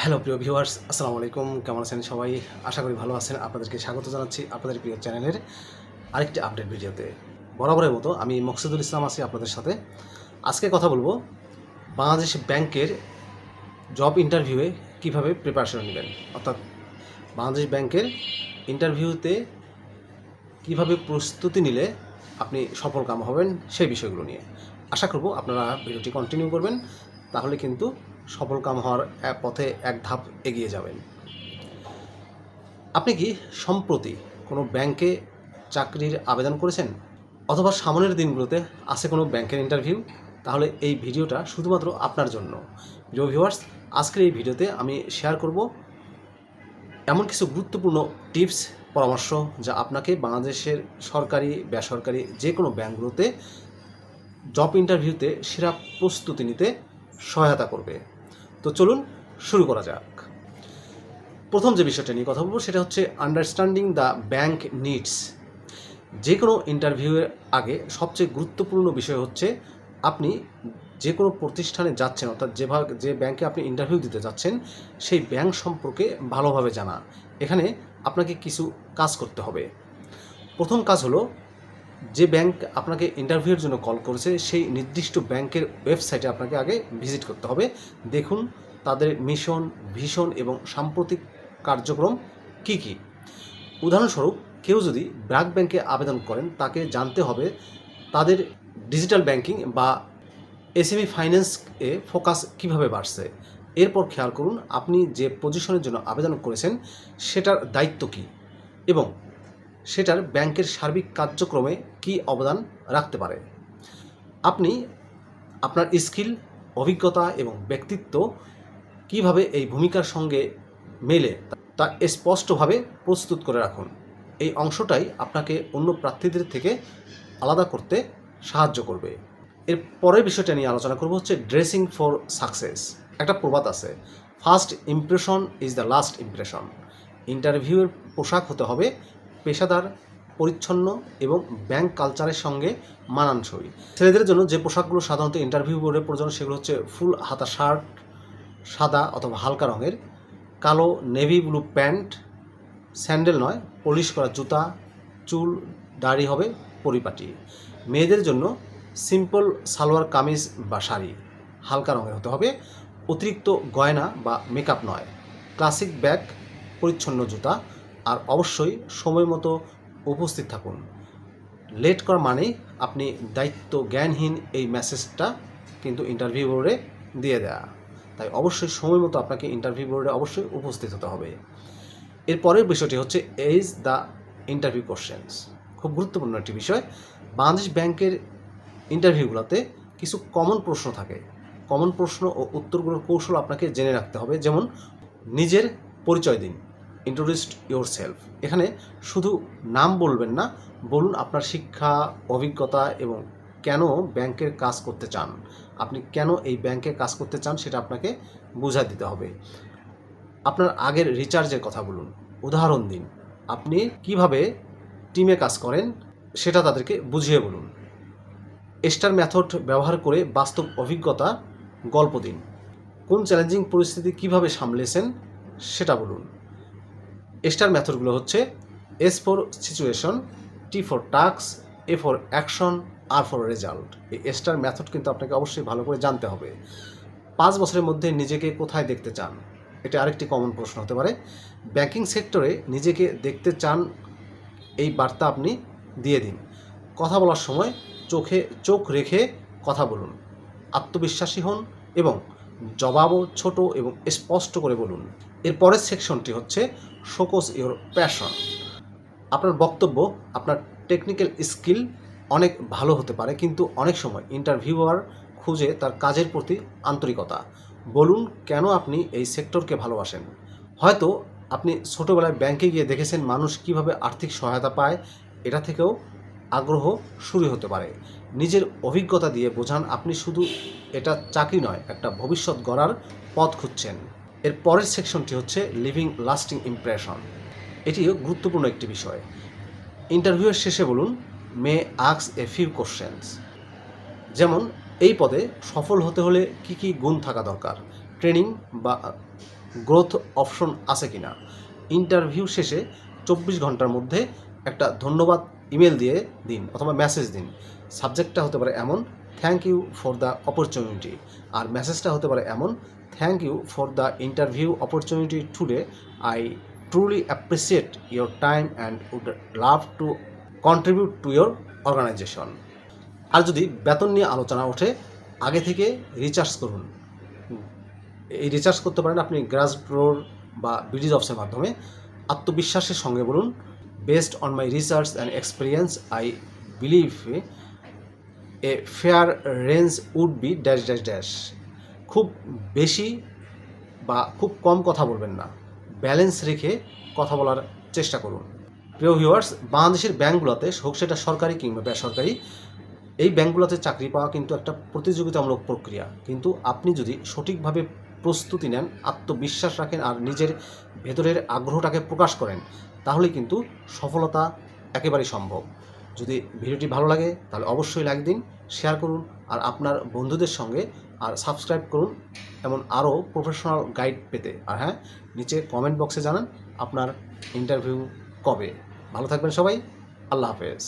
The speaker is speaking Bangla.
হ্যালো প্রিয় ভিউয়ার্স, আসসালামু আলাইকুম। কেমন আছেন সবাই? আশা করি ভালো আছেন। আপনাদেরকে স্বাগত জানাচ্ছি আপনাদের প্রিয় চ্যানেলের আরেকটি আপডেট ভিডিওতে। বরাবরের মতো আমি মকসুদুল ইসলাম আছি আপনাদের সাথে। আজকে কথা বলব বাংলাদেশ ব্যাংকের জব ইন্টারভিউয়ে কীভাবে প্রিপারেশন নেবেন। অর্থাৎ বাংলাদেশ ব্যাংকের ইন্টারভিউতে কীভাবে প্রস্তুতি নিলে আপনি সফল কাম হবেন সেই বিষয়গুলো নিয়ে। আশা করব আপনারা ভিডিওটি কন্টিনিউ করবেন। তাহলে কিন্তু সফল কাম হওয়ার পথে এক ধাপ এগিয়ে যাবেন। আপনি কি সম্প্রতি কোনো ব্যাংকে চাকরির আবেদন করেছেন? অথবা সামনের দিনগুলোতে আছে কোনো ব্যাংকের ইন্টারভিউ তাহলে এই ভিডিওটা শুধুমাত্র আপনার জন্য। প্রিয় ভিউয়ার্স আজকের এই ভিডিওতে আমি শেয়ার করব এমন কিছু গুরুত্বপূর্ণ টিপস পরামর্শ যা আপনাকে বাংলাদেশের সরকারি, বেসরকারি যে কোনো ব্যাংকগুলোতে জব ইন্টারভিউতে সেরা প্রস্তুতি নিতে সহায়তা করবে। তো চলুন শুরু করা যাক। প্রথম যে বিষয়টা নিয়ে কথা বলব সেটা হচ্ছে আন্ডারস্ট্যান্ডিং দ্য ব্যাংক নিডস যে কোনো ইন্টারভিউয়ের আগে সবচেয়ে গুরুত্বপূর্ণ বিষয় হচ্ছে আপনি যে কোনো প্রতিষ্ঠানে যাচ্ছেন, অর্থাৎ যেভাবে যে ব্যাংকে আপনি ইন্টারভিউ দিতে যাচ্ছেন, সেই ব্যাংক সম্পর্কে ভালোভাবে জানা। এখানে আপনাকে কিছু কাজ করতে হবে। প্রথম কাজ হলো যে ব্যাংক আপনাকে ইন্টারভিউর জন্য কল করেছে, সেই নির্দিষ্ট ব্যাংকের ওয়েবসাইটে আপনাকে আগে ভিজিট করতে হবে। দেখুন, তাদের মিশন ভিশন এবং সাম্প্রতিক কার্যক্রম কি কি। উদাহরণস্বরূপ, কেউ যদি ব্র্যাক ব্যাংকে আবেদন করেন, তাকে জানতে হবে তাদের ডিজিটাল ব্যাংকিং বা এসএমই ফাইন্যান্স এ ফোকাস কীভাবে বাড়ছে। এরপর খেয়াল করুন, আপনি যে পজিশনের জন্য আবেদন করেছেন, সেটার দায়িত্ব কী? এবং সেটার ব্যাংকের সার্বিক কার্যক্রমে কী অবদান রাখতে পারে? আপনি আপনার স্কিল, অভিজ্ঞতা এবং ব্যক্তিত্ব কীভাবে এই ভূমিকার সঙ্গে মেলে তা স্পষ্টভাবে প্রস্তুত করে রাখুন। এই অংশটাই আপনাকে অন্য প্রার্থীদের থেকে আলাদা করতে সাহায্য করবে। এর পরের বিষয়টা নিয়ে আলোচনা করব হচ্ছে ড্রেসিং ফর সাকসেস। একটা প্রবাদ আছে, first impression is the last impression. ইন্টারভিউয়ের পোশাক হতে হবে পেশাদার পরিচ্ছন্ন এবং ব্যাংক কালচারের সঙ্গে মানানসই। ছেলেদের জন্য যে পোশাকগুলো সাধারণত ইন্টারভিউ বোর্ডে প্রয়োজন সেগুলো হচ্ছে ফুল হাতা শার্ট, সাদা অথবা হালকা রঙের, কালো নেভি ব্লু প্যান্ট স্যান্ডেল নয় পলিশ করা জুতা, চুল, দাড়ি হবে পরিপাটি। মেয়েদের জন্য সিম্পল সালোয়ার কামিজ বা শাড়ি, হালকা রঙের হতে হবে, অতিরিক্ত গয়না বা মেকআপ নয়। ক্লাসিক ব্যাগ পরিচ্ছন্ন জুতা, আর অবশ্যই সময় মতো উপস্থিত থাকুন। লেট করা মানেই আপনি দায়িত্ব জ্ঞানহীন এই মেসেজটা কিন্তু ইন্টারভিউ বোর্ডে দিয়ে দেয়া। তাই অবশ্যই সময় মতো আপনাকে ইন্টারভিউ বোর্ডে অবশ্যই উপস্থিত হতে হবে। এরপরের বিষয়টি হচ্ছে এইজ দ্য ইন্টারভিউ কোশ্চেন্স খুব গুরুত্বপূর্ণ একটি বিষয়। বাংলাদেশ ব্যাংকের ইন্টারভিউগুলোতে কিছু কমন প্রশ্ন থাকে। কমন প্রশ্ন ও উত্তরগুলোর কৌশল আপনাকে জেনে রাখতে হবে। যেমন, নিজের পরিচয় দিন। ইন্ট্রোডিউসড ইয়োর সেলফ এখানে শুধু নাম বলবেন না, বলুন আপনার শিক্ষা, অভিজ্ঞতা এবং কেন ব্যাংকের কাজ করতে চান। আপনি কেন এই ব্যাংকে কাজ করতে চান সেটা আপনাকে বুঝা দিতে হবে। আপনার আগের রিচার্জের কথা বলুন। উদাহরণ দিন। আপনি কীভাবে টিমে কাজ করেন সেটা তাদেরকে বুঝিয়ে বলুন। স্টার মেথড ব্যবহার করে বাস্তব অভিজ্ঞতা, গল্প দিন। কোন চ্যালেঞ্জিং পরিস্থিতি কীভাবে সামলেছেন সেটা বলুন। স্টার মেথডগুলো হচ্ছে S for situation T for task A for action R for result এই স্টার মেথড কিন্তু আপনাকে অবশ্যই ভালো করে জানতে হবে। পাঁচ বছরের মধ্যে নিজেকে কোথায় দেখতে চান? এটা আরেকটি কমন প্রশ্ন হতে পারে। ব্যাংকিং সেক্টরে নিজেকে দেখতে চান এই বার্তা আপনি দিয়ে দিন। কথা বলার সময় চোখে, চোখ রেখে কথা বলুন। আত্মবিশ্বাসী হন এবং জবাবও ছোট এবং স্পষ্ট করে বলুন। এর পরের সেকশনটি হচ্ছে শোকস ইওর প্যাশন। আপনার বক্তব্য, আপনার টেকনিক্যাল স্কিল অনেক ভালো হতে পারে, কিন্তু অনেক সময় ইন্টারভিউয়ার খুঁজে তার কাজের প্রতি আন্তরিকতা। বলুন, কেন আপনি এই সেক্টরকে ভালোবাসেন? হয়তো আপনি ছোটোবেলায় ব্যাংকে গিয়ে দেখেছেন মানুষ কীভাবে আর্থিক সহায়তা পায়, এটা থেকেও আগ্রহ শুরু হতে পারে। নিজের অভিজ্ঞতা দিয়ে বোঝান আপনি শুধু এটা চাকরি নয়, একটা ভবিষ্যৎ গড়ার পথ খুঁজছেন। এর পরের সেকশনটি হচ্ছে লিভিং লাস্টিং ইমপ্রেশন। এটিও গুরুত্বপূর্ণ একটি বিষয়। ইন্টারভিউয়ের শেষে বলুন, মে আক্স এ ফিউ কোশ্চেন্স। যেমন, এই পদে সফল হতে হলে কি কি গুণ থাকা দরকার? ট্রেনিং বা গ্রোথ অপশন আছে কি না ইন্টারভিউ শেষে চব্বিশ ঘণ্টার মধ্যে একটা ধন্যবাদ ইমেল দিয়ে দিন অথবা মেসেজ দিন। সাবজেক্টটা হতে পারে এমন thank you for the opportunity আর মেসেজটা হতে পারে এমন thank you for the interview opportunity today I truly appreciate your time and would love to contribute to your organisation আর যদি বেতন নিয়ে আলোচনা ওঠে, আগে থেকে রিচার্জ করুন। এই রিচার্জ করতে পারেন আপনি গ্রাস ড্রোর বা বিডিজ অফিসের মাধ্যমে। আত্মবিশ্বাসের সঙ্গে বলুন based on my research and experience I believe a fair range would be dash dash dash খুব বেশি বা খুব কম কথা বলবেন না। ব্যালেন্স রেখে কথা বলার চেষ্টা করুন। প্রিয় ভিউয়ার্স বাংলাদেশের ব্যাঙ্কগুলোতে হোক সেটা সরকারি কিংবা বেসরকারি, এই ব্যাঙ্কগুলোতে চাকরি পাওয়া কিন্তু একটা প্রতিযোগিতামূলক প্রক্রিয়া। কিন্তু আপনি যদি সঠিকভাবে প্রস্তুতি নেন, আত্মবিশ্বাস রাখেন আর নিজের ভেতরের আগ্রহটাকে প্রকাশ করেন তাহলে কিন্তু সফলতা একেবারেই সম্ভব। যদি ভিডিওটি ভালো লাগে, তাহলে অবশ্যই লাইক দিন শেয়ার করুন, আর আপনার বন্ধুদের সঙ্গে, আর সাবস্ক্রাইব করুন, এমন আরও প্রফেশনাল গাইড পেতে। আর হ্যাঁ নিচে কমেন্ট বক্সে জানান আপনার ইন্টারভিউ কবে। ভালো থাকবেন সবাই, আল্লাহ হাফেজ।